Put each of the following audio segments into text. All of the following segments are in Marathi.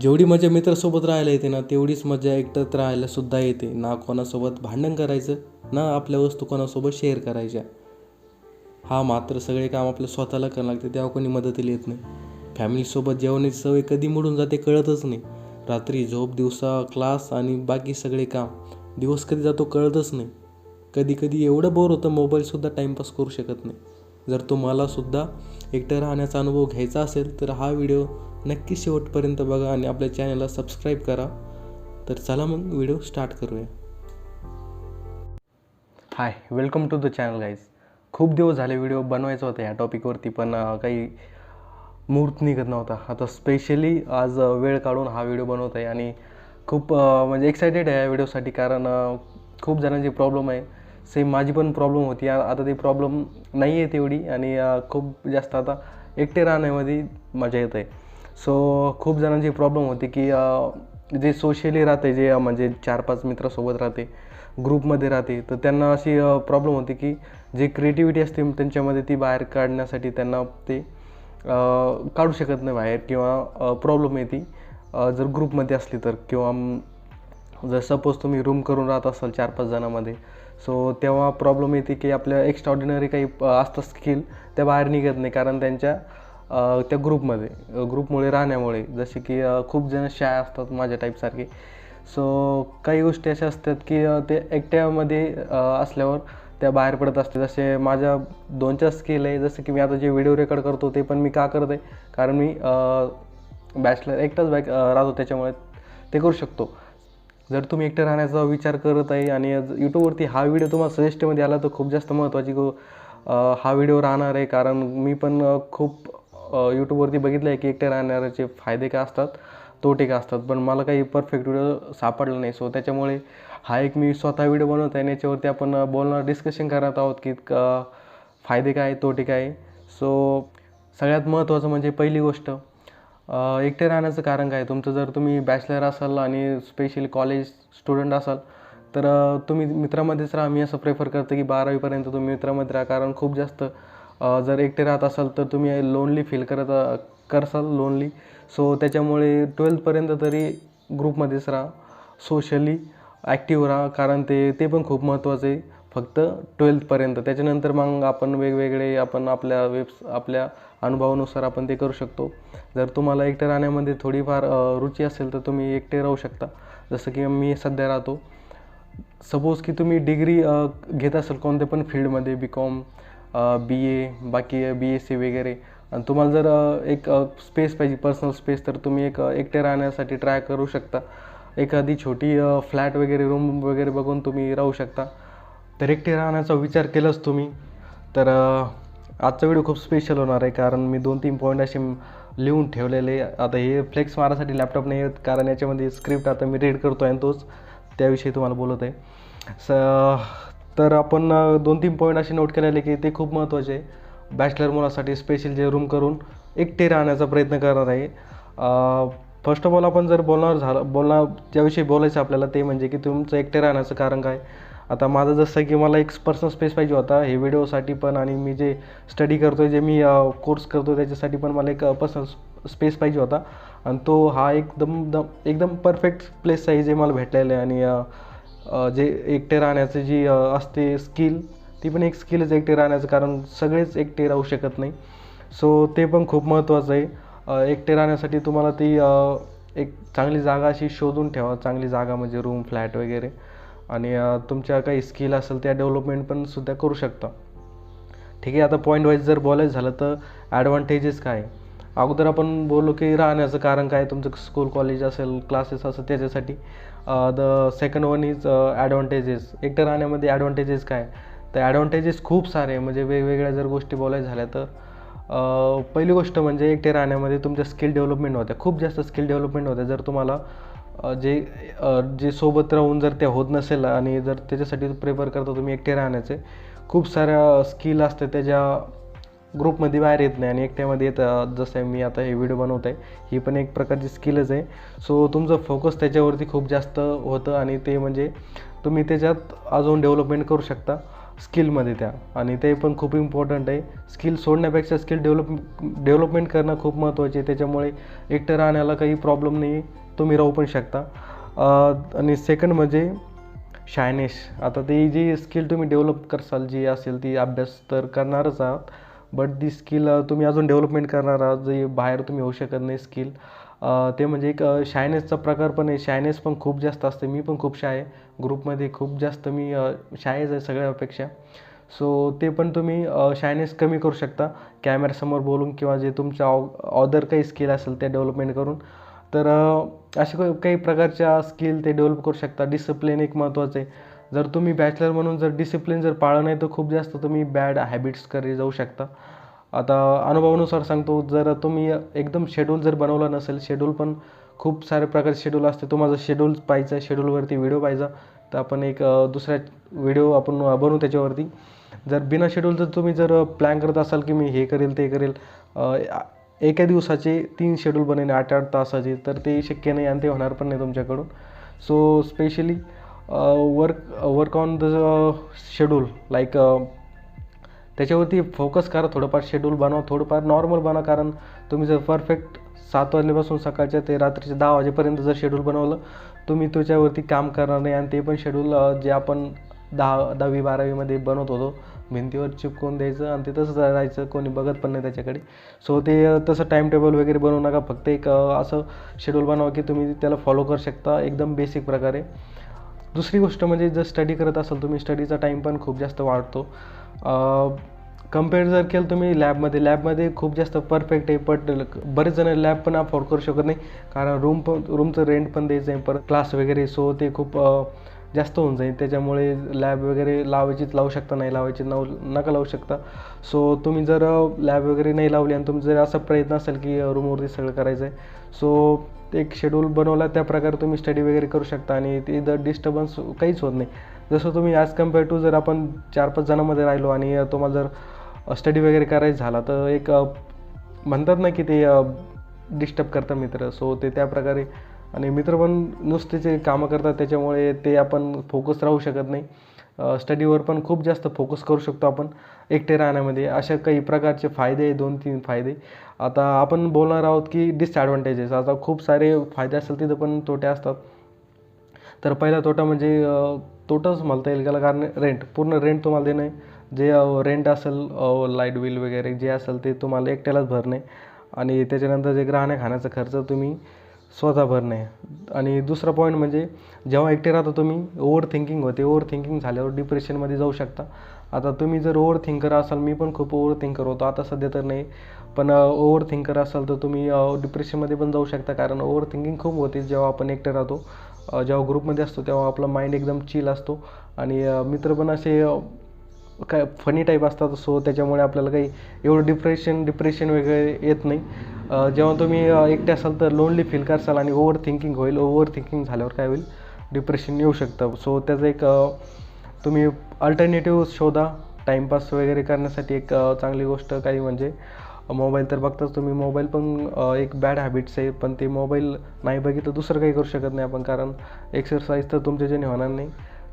जेवढी मजा मित्रासोबत राहायला येते ना तेवढीच मजा एकटत राहायलासुद्धा येते. ना कोणासोबत भांडण करायचं ना आपल्या वस्तू कोणासोबत शेअर करायच्या. हा मात्र सगळे काम आपलं स्वतःला करावं लागते तेव्हा कोणी मदतीला येत नाही. फॅमिलीसोबत जेवणाची सवय कधी मोडून जाते कळतच नाही. रात्री झोप दिवसा क्लास आणि बाकी सगळे काम. दिवस कधी जातो कळतच नाही. कधी कधी एवढं बोर होतं मोबाईलसुद्धा टाईमपास करू शकत नाही. जर तुम्हालासुद्धा एकटं राहण्याचा अनुभव घ्यायचा असेल तर हा व्हिडिओ नक्की शेवटपर्यंत बघा आणि आपल्या चॅनलला सबस्क्राईब करा. तर चला मग व्हिडिओ स्टार्ट करूया. Hi welcome to the channel guys खूप दिवस झाले व्हिडिओ बनवायचा होता ह्या टॉपिकवरती पण काही मुहूर्त निघत नव्हता. आता स्पेशली आज वेळ काढून हा व्हिडिओ बनवत आहे आणि खूप म्हणजे एक्सायटेड आहे या व्हिडिओसाठी कारण खूप जणांची प्रॉब्लेम आहे. सेम माझी पण प्रॉब्लेम होती. आता ती प्रॉब्लेम नाही आहे तेवढी आणि खूप जास्त आता एकटे राहण्यामध्ये मजा येत आहे सो खूप जणांची प्रॉब्लेम होती की जे सोशली राहते जे म्हणजे चार पाच मित्रासोबत राहते ग्रुपमध्ये राहते तर त्यांना अशी प्रॉब्लेम होती की जे क्रिएटिव्हिटी असते त्यांच्यामध्ये ती बाहेर काढण्यासाठी त्यांना ते काढू शकत नाही बाहेर किंवा प्रॉब्लेम येते. जर ग्रुपमध्ये असली तर किंवा जर सपोज तुम्ही रूम करून राहत असाल चार पाच जणांमध्ये सो तेव्हा प्रॉब्लेम येते की आपल्या एक्स्ट्रा ऑर्डिनरी काही असतं स्किल त्या बाहेर निघत नाही. कारण त्यांच्या त्या ग्रुपमध्ये ग्रुपमुळे राहण्यामुळे. जसे की खूप जण शाय असतात माझ्या टाईपसारखे सो काही गोष्टी अशा असतात की ते एकट्यामध्ये असल्यावर त्या बाहेर पडत असते जसे माझ्या दोन चार स्किल आहे. जसं की मी आता जे व्हिडिओ रेकॉर्ड करतो ते पण मी का करत आहे? कारण मी बॅचलर एकटाच बॅक राहतो त्याच्यामुळे ते करू शकतो. जर तुम्ही एकटं राहण्याचा विचार करत आहे आणि यूट्यूबवरती हा व्हिडिओ तुम्हाला सजेस्टमध्ये आला तर खूप जास्त महत्त्वाची गो हा व्हिडिओ राहणार आहे. कारण मी पण खूप यूट्यूबवरती बघितलं आहे की एकटे राहणाऱ्याचे फायदे काय असतात तोटे काय असतात. पण मला काही परफेक्ट व्हिडिओ सापडला नाही. सो त्याच्यामुळे हा एक मी स्वतः व्हिडिओ बनवत आहे आणि याच्यावरती आपण बोलणार डिस्कशन करत आहोत की फायदे काय तोटे काय. सो सगळ्यात महत्त्वाचं म्हणजे पहिली गोष्ट एकटे राहण्याचं कारण काय? तुमचं जर तुम्ही बॅचलर असाल आणि स्पेशली कॉलेज स्टुडंट असाल तर तुम्ही मित्रामध्येच राहा. मी असं प्रेफर करतो की बारावीपर्यंत तुम्ही मित्रामध्ये राहा. कारण खूप जास्त जर एकटे राहत असाल तर तुम्ही लोनली फील करत करसाल लोनली सो त्याच्यामुळे ट्वेल्थपर्यंत तरी ग्रुपमध्येच राहा. सोशली ॲक्टिव्ह राहा. कारण ते ते पण खूप महत्त्वाचं आहे. फक्त ट्वेल्थपर्यंत त्याच्यानंतर मग आपण वेगवेगळे आपण आपल्या वेब्स आपल्या अनुभवानुसार आपण ते करू शकतो. जर तुम्हाला एकटे राहण्यामध्ये थोडीफार रुची असेल तर तुम्ही एकटे राहू शकता. जसं की मी सध्या राहतो. सपोज की तुम्ही डिग्री घेत असाल कोणत्या पण फील्डमध्ये बी कॉम बी ए बाकी बी एस सी वगैरे. आणि तुम्हाला जर एक स्पेस पाहिजे पर्सनल स्पेस तर तुम्ही एक एकटे राहण्यासाठी ट्राय करू शकता. एखादी छोटी फ्लॅट वगैरे रूम वगैरे बघून तुम्ही राहू शकता. तर एकटे राहण्याचा विचार केलाच तुम्ही तर आजचा व्हिडिओ खूप स्पेशल होणार आहे कारण मी दोन तीन पॉईंट असे लिहून ठेवलेले आता हे फ्लेक्स मारायसाठी लॅपटॉप नाही आहेत कारण याच्यामध्ये स्क्रिप्ट आता मी रीड करतो आहे आणि तोच त्याविषयी तुम्हाला बोलत आहे. स तर आपण दोन तीन पॉईंट असे नोट केलेले की ते खूप महत्त्वाचे आहे. बॅचलर मुलासाठी स्पेशल जे रूम करून एकटे राहण्याचा प्रयत्न करणार आहे. फर्स्ट ऑफ ऑल आपण जर बोलणार झालं बोलणार ज्याविषयी बोलायचं आपल्याला ते म्हणजे की तुमचं एकटे राहण्याचं कारण काय? आता माझं जसं की मला एक पर्सनल स्पेस पाहिजे होता हे व्हिडिओसाठी पण आणि मी जे स्टडी करतो आहे जे मी कोर्स करतो त्याच्यासाठी पण मला एक पर्सनल स्पेस पाहिजे होता. आणि तो हा एकदम दम एकदम परफेक्ट प्लेस आहे जे मला भेटलेलं आहे. आणि जे एकटे राहण्याचं जी असते स्किल ती पण एक स्किलच एकटे राहण्याचं. कारण सगळेच एकटे राहू शकत नाही. सो ते पण खूप महत्त्वाचं आहे. एकटे राहण्यासाठी तुम्हाला ती एक चांगली जागा अशी शोधून ठेवा. चांगली जागा म्हणजे रूम फ्लॅट वगैरे. आणि तुमच्या काही स्किल असेल त्या डेव्हलपमेंट पण सुद्धा करू शकता. ठीक आहे आता पॉईंट वाईज जर बोलायचं झालं तर ॲडव्हान्टेजेस काय? अगोदर आपण बोललो की राहण्याचं कारण काय? तुमचं स्कूल कॉलेज असेल क्लासेस असेल त्याच्यासाठी the second one is advantages एकटं राहण्यामध्ये ॲडव्हान्टेजेस काय? तर ॲडव्हान्टेजेस खूप सारे म्हणजे वेगवेगळ्या जर गोष्टी बोलायच्या झाल्या तर पहिली गोष्ट म्हणजे एकटे राहण्यामध्ये तुमच्या स्किल डेव्हलपमेंट होत्या. खूप जास्त स्किल डेव्हलपमेंट होत्या. जर तुम्हाला जे जे सोबत राहून जर ते होत नसेल आणि जर त्याच्यासाठी प्रेफर करता तुम्ही एकटे राहण्याचे खूप साऱ्या स्किल असते त्याच्या ग्रुपमध्ये बाहेर येत नाही आणि एकट्यामध्ये येतं जसं मी आता हे व्हिडिओ बनवत आहे ही पण एक प्रकारची स्किलच आहे. सो तुमचं फोकस त्याच्यावरती खूप जास्त होतं आणि ते म्हणजे तुम्ही त्याच्यात अजून डेव्हलपमेंट करू शकता स्किलमध्ये त्या. आणि ते पण खूप इम्पॉर्टंट आहे. स्किल सोडण्यापेक्षा स्किल डेव्हलप डेव्हलपमेंट करणं खूप महत्त्वाचे आहे. त्याच्यामुळे एकटं राहण्याला काही प्रॉब्लेम नाही तुम्ही राहू पण शकता. आणि सेकंड म्हणजे शायनेस आता ती जी स्किल तुम्ही डेव्हलप करसाल जी असेल ती अभ्यास तर करणारच आहात बट ती स्किल तुम्ही अजून डेव्हलपमेंट करणार आहात जे बाहेर तुम्ही होऊ शकत नाही स्किल ते म्हणजे एक शायनेसचा प्रकार पण आहे. शायनेस पण खूप जास्त असते. मी पण खूप शाय आहे. ग्रुपमध्ये खूप जास्त मी शायच आहे सगळ्यापेक्षा. सो ते पण तुम्ही शायनेस कमी करू शकता. कॅमेऱ्यासमोर बोलून किंवा जे तुमच्या ऑदर काही स्किल असेल ते डेव्हलपमेंट करून. तर असे काही- काही प्रकारच्या स्किल ते डेव्हलप करू शकता. डिसिप्लिन एक महत्त्वाचं आहे. जर तुम्ही बॅचलर म्हणून जर डिसिप्लिन जर पाळलं नाही तर खूप जास्त तुम्ही बॅड हॅबिट्सकडे जाऊ शकता. आता अनुभवानुसार सांगतो जर तुम्ही एकदम शेड्यूल जर बनवला नसेल शेड्यूल पण खूप सारे प्रकारचे शेड्यूल असते. तुम्हाला शेड्यूल पाहिजे आहे शेड्यूलवरती व्हिडिओ पाहिजे तर आपण एक दुसऱ्या व्हिडिओ आपण बनवू त्याच्यावरती. जर बिना शेड्यूल जर तुम्ही जर प्लॅन करत असाल की मी हे करेल ते करेल एका दिवसाचे तीन शेड्यूल बनेल आठ आठ तासाचे तर ते शक्य नाही आणि ते होणार पण नाही तुमच्याकडून. So specially work work on the schedule like त्याच्यावरती फोकस करा थोडंफार शेड्यूल बनवा थोडंफार नॉर्मल बनवा कारण तुम्ही जर परफेक्ट सात वाजल्यापासून सकाळच्या ते रात्रीच्या दहा वाजेपर्यंत जर शेड्यूल बनवलं तुम्ही त्याच्यावरती काम करणार नाही आणि ते पण शेड्यूल जे आपण दहा दहावी बारावीमध्ये बनवत होतो भिंतीवर चिपकून द्यायचं आणि ते तसंच राहायचं कोणी बघत पण नाही त्याच्याकडे. सो ते तसं टाईम टेबल वगैरे बनवू नका फक्त एक असं शेड्यूल बनवा की तुम्ही त्याला फॉलो करू शकता एकदम बेसिक प्रकारे. दुसरी गोष्ट म्हणजे जर स्टडी करत असाल तुम्ही स्टडीचा टाईम पण खूप जास्त वाढतो. कंपेअर जर केलं तुम्ही लॅबमध्ये लॅबमध्ये खूप जास्त परफेक्ट आहे बट बरेच जण लॅब पण अफोर्ड करू शकत नाही. कारण रूम पण रूमचं रेंट पण द्यायचं आहे परत क्लास वगैरे सो ते खूप जास्त होऊन जाईल. त्याच्यामुळे लॅब वगैरे लावायचीच लावू शकता नाही लावायची नाव नका लावू शकता. सो तुम्ही जर लॅब वगैरे नाही लावली आणि तुम्ही जर असा प्रयत्न असेल की रूमवरती सगळं करायचं आहे सो एक शेड्यूल बनवला त्या प्रकारे तुम्ही स्टडी वगैरे करू शकता आणि ते जर डिस्टर्बन्स काहीच होत नाही. जसं तुम्ही ॲज कंपेअर टू जर आपण चार पाच जणांमध्ये राहिलो आणि तुम्हाला जर स्टडी वगैरे करायचं झाला तर एक म्हणतात ना की ते डिस्टर्ब करतं मित्र. सो ते त्या प्रकारे आणि मित्र पण नुसतेचे कामं करतात त्याच्यामुळे ते आपण फोकस राहू शकत नाही. स्टडीवर पण खूप जास्त फोकस करू शकतो आपण एकटे राहण्यामध्ये. अशा काही प्रकारचे फायदे आहे दोन तीन फायदे. आता आपण बोलणार आहोत की डिसॲडव्हान्टेजेस आता खूप सारे फायदे असतील तिथं पण तोटे असतात. तर पहिला तोटा म्हणजे तोटाच म्हणता येईल त्याला कारण रेंट पूर्ण रेंट तुम्हाला देणं जे रेंट असेल लाइट बिल वगैरे जे असेल ते तुम्हाला एकट्यालाच भरणे. आणि त्याच्यानंतर जे राहण्या खाण्याचा खर्च तुम्ही स्वतः भरणे आणि दुसरा पॉईंट म्हणजे जेव्हा एकटे राहता तुम्ही ओव्हर थिंकिंग होते. ओव्हर थिंकिंग झाल्यावर डिप्रेशनमध्ये जाऊ शकता. आता तुम्ही जर ओव्हर थिंकर असाल मी पण खूप ओव्हर थिंकर होतो. आता सध्या तर नाही. पण ओव्हर थिंकर असाल तर तुम्ही डिप्रेशनमध्ये पण जाऊ शकता. कारण ओव्हर थिंकिंग खूप होते जेव्हा आपण एकटे राहतो. जेव्हा ग्रुपमध्ये असतो तेव्हा आपला माइंड एकदम चिल असतो. आणि मित्र पण असे काय फनी टाईप असतात. सो त्याच्यामुळे आपल्याला काही एवढं डिप्रेशन डिप्रेशन वगैरे येत नाही. जेव्हा तुम्ही एकटे असाल तर लोनली फील करसाल आणि ओव्हर थिंकिंग होईल. ओव्हर थिंकिंग झाल्यावर काय होईल? डिप्रेशन येऊ शकतं. सो त्याचं एक तुम्ही अल्टरनेटिव्ह शोधा. टाईमपास वगैरे करण्यासाठी एक चांगली गोष्ट काही म्हणजे मोबाईल तर बघताच तुम्ही. मोबाईल पण एक बॅड हॅबिट्स आहे. पण ते मोबाईल नाही बघितलं दुसरं काही करू शकत नाही आपण. कारण एक्सरसाइज तर तुमच्या तुमच्याच्याने होणार नाही.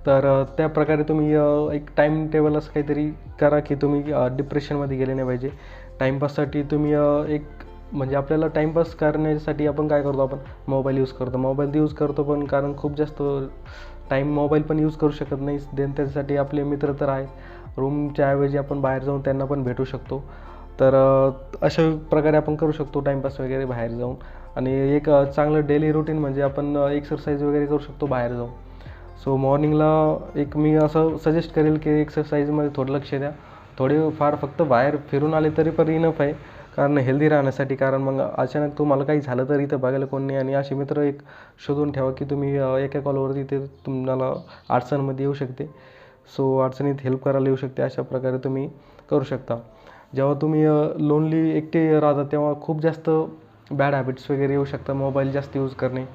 तर त्या प्रकारे तुम्ही एक टाईम टेबल असं काहीतरी करा की तुम्ही डिप्रेशनमध्ये गेले नाही पाहिजे. टाईमपाससाठी तुम्ही एक म्हणजे आपल्याला टाईमपास करण्यासाठी आपण काय करतो आपण मोबाईल यूज करतो. मोबाईल यूज करतो पण कारण खूप जास्त टाईम मोबाईल पण यूज करू शकत नाही. देन त्याच्यासाठी आपले मित्र तर आहेत. रूमच्या ऐवजी आपण बाहेर जाऊन त्यांना पण भेटू शकतो. तर अशा प्रकारे आपण करू शकतो टाईमपास वगैरे बाहेर जाऊन. आणि एक चांगलं डेली रुटीन म्हणजे आपण एक्सरसाइज वगैरे करू शकतो बाहेर जाऊन. सो मॉर्निंगला एक मी असं सजेस्ट करेल की एक्सरसाइजमध्ये थोडं लक्ष द्या. थोडे फार फक्त बाहेर फिरून आले तरी पण इनफ आहे. कारण हेल्दी राहण्यासाठी. कारण मग अचानक तुम्हाला काही झालं तर इथं बघायला कोण नाही. आणि असे मित्र एक शोधून ठेवा की तुम्ही एका कॉलवरती ते तुम्हाला अडचणमध्ये येऊ शकते. सो अडचणीत हेल्प करायला येऊ शकते. अशा प्रकारे तुम्ही करू शकता. जेव्हा तुम्ही लोनली एकटे राहता तेव्हा खूप जास्त बॅड हॅबिट्स वगैरे येऊ शकतात. मोबाईल जास्त यूज करणे.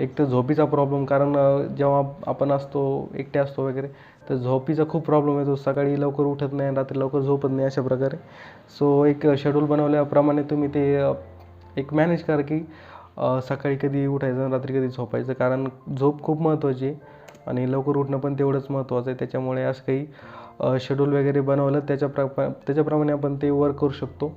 एक तर झोपीचा प्रॉब्लेम कारण जेव्हा आपण असतो एकटे असतो वगैरे तर झोपीचा खूप प्रॉब्लेम येतो सकाळी लवकर उठत नाही रात्री लवकर झोपत नाही अशा प्रकारे. सो एक शेड्यूल बनवल्याप्रमाणे तुम्ही ते एक मॅनेज करा की सकाळी कधी उठायचं रात्री कधी झोपायचं. कारण झोप खूप महत्त्वाची आहे आणि लवकर उठणं पण तेवढंच महत्त्वाचं आहे. त्याच्यामुळे असं काही शेड्यूल वगैरे बनवलं त्याच्या प्र त्याच्याप्रमाणे आपण ते वर्क करू शकतो.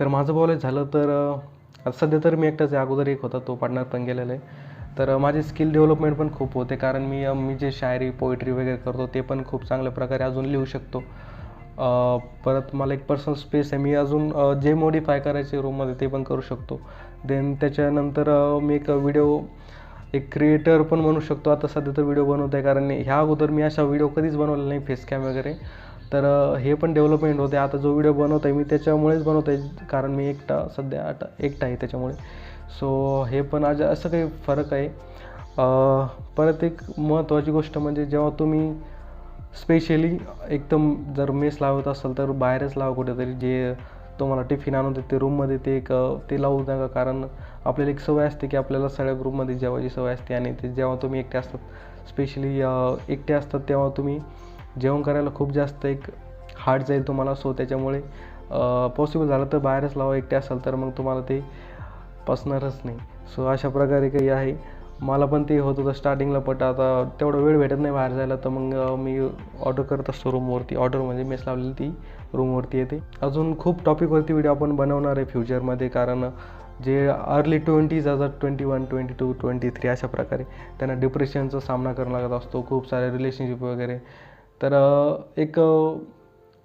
तर माझं बोलायचं झालं तर सध्या तर मी एकटाच आहे. अगोदर एक होता तो पार्टनर पण गेलेला आहे. तर माझे स्किल डेव्हलपमेंट पण खूप होते. कारण मी मी जे शायरी पोएट्री वगैरे करतो ते पण खूप चांगल्या प्रकारे अजून लिहू शकतो. परत मला एक पर्सनल स्पेस आहे. मी अजून जे मॉडिफाय करायचे रूममध्ये ते पण करू शकतो. देन त्याच्यानंतर मी एक व्हिडिओ एक क्रिएटर पण म्हणू शकतो. आता सध्या तर व्हिडिओ बनवत आहे. कारण ह्या अगोदर मी अशा व्हिडिओ कधीच बनवले नाही फेस कॅम वगैरे. तर हे पण डेव्हलपमेंट होते. आता जो व्हिडिओ बनवत आहे मी त्याच्यामुळेच बनवत आहे कारण मी एकटा सध्या आता एकटा आहे त्याच्यामुळे. सो हे पण आज असं काही फरक आहे. परत एक महत्त्वाची गोष्ट म्हणजे जेव्हा तुम्ही स्पेशली एकदम जर मेस लावत असाल तर बाहेरच लावा कुठेतरी जे तुम्हाला टिफिन आणून देते रूममध्ये ते एक ते लावू नका. कारण आपल्याला एक सवय असते की आपल्याला सगळ्या ग्रुपमध्ये जेवायची सवय असते आणि ते जेव्हा तुम्ही एकटे असतात स्पेशली एकटे असतात तेव्हा तुम्ही जेवण करायला खूप जास्त एक हार्ड जाईल तुम्हाला. सो त्याच्यामुळे पॉसिबल झालं तर बाहेरच लावा एकटे असाल तर मग तुम्हाला ते पसणारच नाही. सो अशा प्रकारे काही आहे. मला पण ते होत होतं स्टार्टिंगला पट आता तेवढा वेळ भेटत नाही बाहेर जायला तर मग मी ऑर्डर करत असतो रूमवरती ऑर्डर म्हणजे मेस लावलेली ती रूमवरती येते. अजून खूप टॉपिकवरती व्हिडिओ आपण बनवणार आहे फ्युचरमध्ये कारण जे अर्ली ट्वेंटीज आता twenty one twenty two twenty three अशा प्रकारे त्यांना डिप्रेशनचा सामना करावा लागत असतो खूप सारे रिलेशनशिप वगैरे. तर एक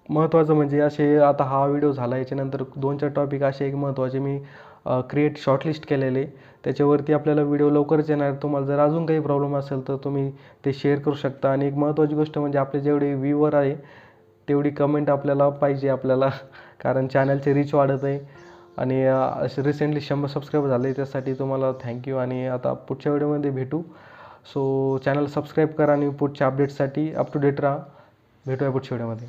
महत्त्वाचं म्हणजे असे आता हा व्हिडिओ झाला याच्यानंतर दोन चार टॉपिक असे एक महत्त्वाचे मी क्रिएट शॉर्टलिस्ट केलेले. त्याच्यावरती आपल्याला व्हिडिओ लवकरच येणार. तुम्हाला जर अजून काही प्रॉब्लेम असेल तर तुम्ही ते शेअर करू शकता. आणि एक महत्त्वाची गोष्ट म्हणजे आपले जेवढे व्ह्यूवर आहे तेवढी कमेंट आपल्याला पाहिजे आपल्याला. कारण चॅनलचे रीच वाढत आहे. आणि असे रिसेंटली शंभर सबस्क्राईब झाले. त्यासाठी तुम्हाला थँक्यू आणि आता पुढच्या व्हिडिओमध्ये भेटू. सो चॅनल सबस्क्राईब करा आणि पुढच्या अपडेटसाठी अप टू डेट राहा. भेटूया पुढच्या व्हिडिओमध्ये